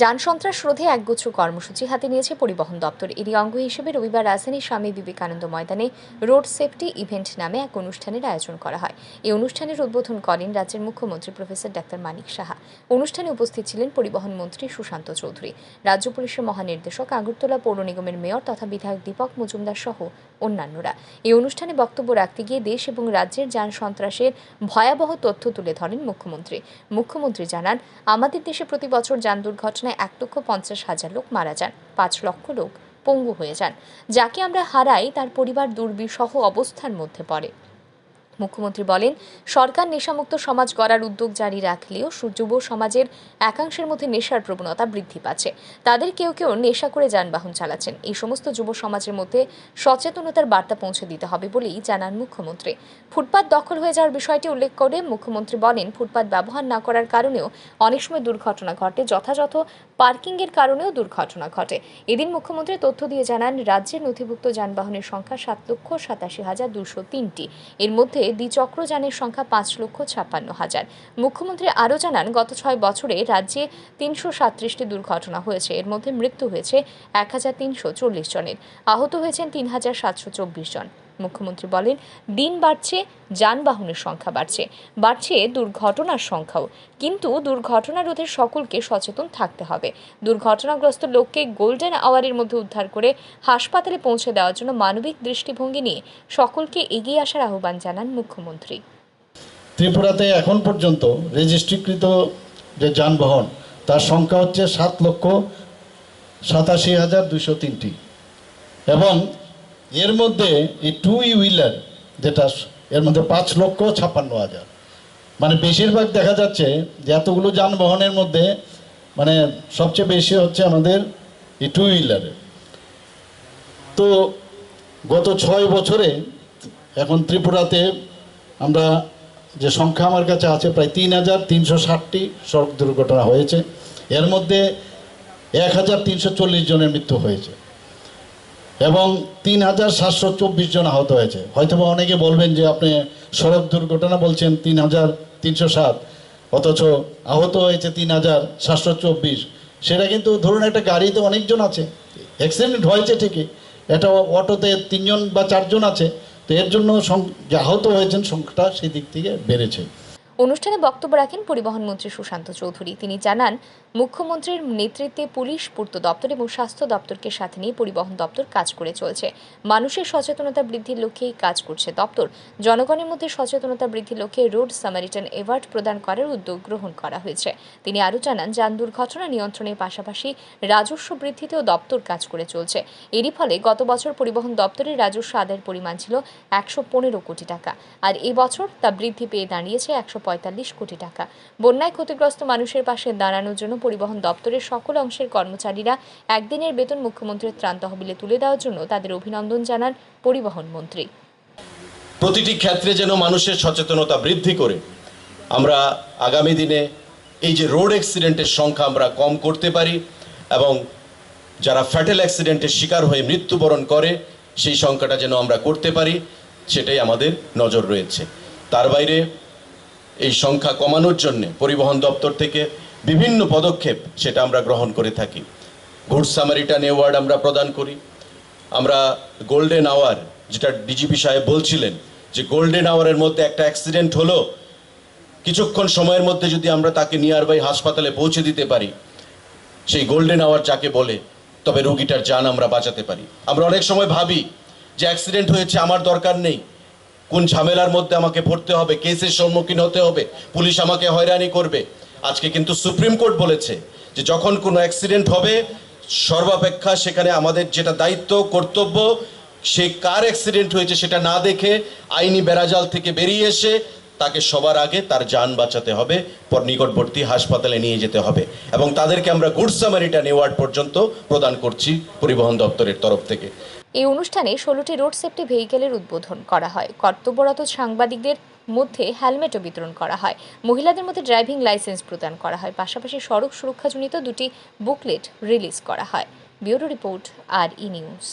যান সন্ত্রাস রোধে একগুচ্ছ কর্মসূচি হাতে নিয়েছে পরিবহন দপ্তর। এরই অঙ্গ হিসেবে রবিবার রাজধানীর স্বামী বিবেকানন্দ ময়দানে রোড সেফটি ইভেন্ট নামে এক অনুষ্ঠানের আয়োজন করা হয়। এই অনুষ্ঠানের উদ্বোধন করেন রাজ্যের মুখ্যমন্ত্রী প্রফেসর ডাক্তার মানিক সাহা। অনুষ্ঠানে উপস্থিত ছিলেন পরিবহন মন্ত্রী সুশান্ত চৌধুরী, রাজ্য পুলিশের মহানির্দেশক আগরতলা পৌর নিগমের মেয়র তথা বিধায়ক দীপক মজুমদার সহ অন্যান্যরা। এই অনুষ্ঠানে বক্তব্য রাখতে গিয়ে দেশ এবং রাজ্যের যান সন্ত্রাসের ভয়াবহ তথ্য তুলে ধরেন মুখ্যমন্ত্রী। মুখ্যমন্ত্রী জানান, আমাদের দেশে প্রতি বছর যান দুর্ঘটনায় এক লক্ষ পঞ্চাশ হাজার লোক মারা যান, পাঁচ লক্ষ লোক পঙ্গু হয়ে যান, যাকে আমরা হারাই তার পরিবার দুর্বিষহ অবস্থার মধ্যে পড়ে। মুখ্যমন্ত্রী বলেন, সরকার নেশামুক্ত সমাজ গড়ার উদ্যোগ জারি রাখলেও সু- যুব সমাজের একাংশের মধ্যে নেশার প্রবণতা বৃদ্ধি পাচ্ছে। তাদের কেউ কেউ নেশা করে যানবাহন চালাচ্ছেন। এই সমস্ত যুব সমাজের মধ্যে সচেতনতার বার্তা পৌঁছে দিতে হবে বলেই জানান মুখ্যমন্ত্রী। ফুটপাত দখল হয়ে যাওয়ার বিষয়টি উল্লেখ করে মুখ্যমন্ত্রী বলেন, ফুটপাত ব্যবহার না করার কারণেও অনেক সময় দুর্ঘটনা ঘটে, যথাযথ পার্কিংয়ের কারণেও দুর্ঘটনা ঘটে। এদিন মুখ্যমন্ত্রী তথ্য দিয়ে জানান, রাজ্যের নথিভুক্ত যানবাহনের সংখ্যা সাত লক্ষ সাতাশি হাজার দুশো তিনটি। এর মধ্যে দ্বিচক্র যানের সংখ্যা পাঁচ লক্ষ ছাপ্পান্ন হাজার। মুখ্যমন্ত্রী আরও জানান, গত ছয় বছরে রাজ্যে তিনশো সাতত্রিশটি দুর্ঘটনা হয়েছে। এর মধ্যে মৃত্যু হয়েছে এক হাজার তিনশো চল্লিশ জনের। আহত হয়েছেন তিন হাজার সাতশো চব্বিশ জন। মুখ্যমন্ত্রী বলেন, দিন বাড়ছে, যানবাহনের সংখ্যা বাড়ছে। বাড়ছে দুর্ঘটনার সংখ্যাও। কিন্তু দুর্ঘটনা রোধে সকলকে সচেতন থাকতে হবে। দুর্ঘটনাগ্রস্ত লোককে গোল্ডেন আওয়ারের মধ্যে উদ্ধার করে হাসপাতালে পৌঁছে দেওয়ার জন্য মানবিক দৃষ্টিভঙ্গি নিয়ে সকলকে এগিয়ে আসার আহ্বান জানান মুখ্যমন্ত্রী। ত্রিপুরাতে এখন পর্যন্ত রেজিস্ট্রিকৃত যে যানবাহন, তার সংখ্যা হচ্ছে সাত লক্ষ সাতাশি হাজার দুশো তিনটি। এবং এর মধ্যে এই টু হুইলার যেটা এর মধ্যে পাঁচ লক্ষ ছাপ্পান্ন হাজার। মানে বেশিরভাগ দেখা যাচ্ছে যে এতগুলো যানবাহনের মধ্যে মানে সবচেয়ে বেশি হচ্ছে আমাদের এই টু হুইলারের তো গত ছয় বছরে এখন ত্রিপুরাতে আমরা যে সংখ্যা আমার কাছে আছে প্রায় তিন হাজার তিনশো ষাটটি সড়ক দুর্ঘটনা হয়েছে। এর মধ্যে এক হাজার তিনশো চল্লিশ জনের মৃত্যু হয়েছে। এবং তিন হাজার সাতশো চব্বিশ জন আহত হয়েছে। হয়তো বা অনেকে বলবেন যে আপনি সড়ক দুর্ঘটনা বলছেন তিন হাজার তিনশো সাত, অথচ আহত হয়েছে তিন হাজার সাতশো চব্বিশ। সেটা কিন্তু ধরুন একটা গাড়িতে অনেকজন আছে অ্যাক্সিডেন্ট হয়েছে ঠিকই, একটা অটোতে তিনজন বা চারজন আছে, তো এর জন্য আহত হয়েছেন সংখ্যাটা সেই দিক থেকে বেড়েছে। অনুষ্ঠানে বক্তব্য রাখেন পরিবহন মন্ত্রী সুশান্ত চৌধুরী। তিনি জানান, মুখ্যমন্ত্রীর নেতৃত্বে পুলিশ, পূর্ত দপ্তর এবং স্বাস্থ্য দপ্তরকে সাথে নিয়ে পরিবহন দপ্তর কাজ করে চলছে। মানুষের সচেতনতা বৃদ্ধির লক্ষ্যেই কাজ করছে দপ্তর। জনগণের মধ্যে সচেতনতা বৃদ্ধির লক্ষ্যে রোড সামারিটান অ্যাওয়ার্ড প্রদান করার উদ্যোগ গ্রহণ করা হয়েছে। তিনি আরও জানান, যান দুর্ঘটনা নিয়ন্ত্রণের পাশাপাশি রাজস্ব বৃদ্ধিতেও দপ্তর কাজ করে চলছে। এরই ফলে গত বছর পরিবহন দপ্তরের রাজস্ব আদায়ের পরিমাণ ছিল একশো পনেরো কোটি টাকা। আর এই বছর তা বৃদ্ধি পেয়ে দাঁড়িয়েছে একশো পঁয়তাল্লিশ কোটি টাকা। বন্যায় ক্ষতিগ্রস্ত মানুষের পাশে দাঁড়ানোর জন্য পরিবহন দপ্তরের সকল অংশের কর্মচারীরা একদিনের বেতন মুখ্যমন্ত্রীর ত্রাণ তহবিলে তুলে দেওয়ার জন্য তাদের অভিনন্দন জানান পরিবহন মন্ত্রী। প্রতিটি ক্ষেত্রে যেন মানুষের সচেতনতা বৃদ্ধি করে, আমরা আগামী দিনে এই যে রোড অ্যাক্সিডেন্টের সংখ্যা আমরা কম করতে পারি এবং যারা ফ্যাটেল অ্যাক্সিডেন্টের শিকার হয়ে মৃত্যুবরণ করে, সেই সংখ্যাটা যেন আমরা করতে পারি, সেটাই আমাদের নজর রয়েছে। তার বাইরে এই সংখ্যা কমানোর জন্য পরিবহন দপ্তর থেকে বিভিন্ন পদক্ষেপ সেটা আমরা গ্রহণ করে থাকি। গুড সামারিটান অ্যাওয়ার্ড আমরা প্রদান করি। আমরা গোল্ডেন আওয়ার, যেটা ডিজিপি সাহেব বলছিলেন, যে গোল্ডেন আওয়ারের মধ্যে একটা অ্যাক্সিডেন্ট হলো, কিছুক্ষণ সময়ের মধ্যে যদি আমরা তাকে নিয়ার বাই হাসপাতালে পৌঁছে দিতে পারি, সেই গোল্ডেন আওয়ার যাকে বলে, তবে রোগীটার যান আমরা বাঁচাতে পারি। আমরা অনেক সময় ভাবি যে অ্যাক্সিডেন্ট হয়েছে, আমার দরকার নেই। কোন ঝামেলার মধ্যে আমাকে পড়তে হবে, কেসের সম্মুখীন হতে হবে, পুলিশ আমাকে হয়রানি করবে। আজকে কিন্তু সুপ্রিম কোর্ট বলেছে যে যখন কোনো অ্যাক্সিডেন্ট হবে, সর্বাপেক্ষা সেখানে আমাদের যেটা দায়িত্ব, কর্তব্য, সে কার অ্যাক্সিডেন্ট হয়েছে সেটা না দেখে আইনি বেড়াজাল থেকে বেরিয়ে এসে তাকে সবার আগে তার যান বাঁচাতে হবে, পর নিকটবর্তী হাসপাতালে নিয়ে যেতে হবে। এবং তাদেরকে আমরা গুড সামারিটান অ্যাওয়ার্ড পর্যন্ত প্রদান করছি পরিবহন দপ্তরের তরফ থেকে। এই অনুষ্ঠানে ষোলোটি রোড সেফটি ভেহিকেলের উদ্বোধন করা হয়। কর্তব্যরত সাংবাদিকদের মধ্যে হেলমেটও বিতরণ করা হয়। মহিলাদের মধ্যে ড্রাইভিং লাইসেন্স প্রদান করা হয়। পাশাপাশি সড়ক সুরক্ষাজনিত দুটি বুকলেট রিলিজ করা হয়। ব্যুরো রিপোর্ট, আর ই নিউজ।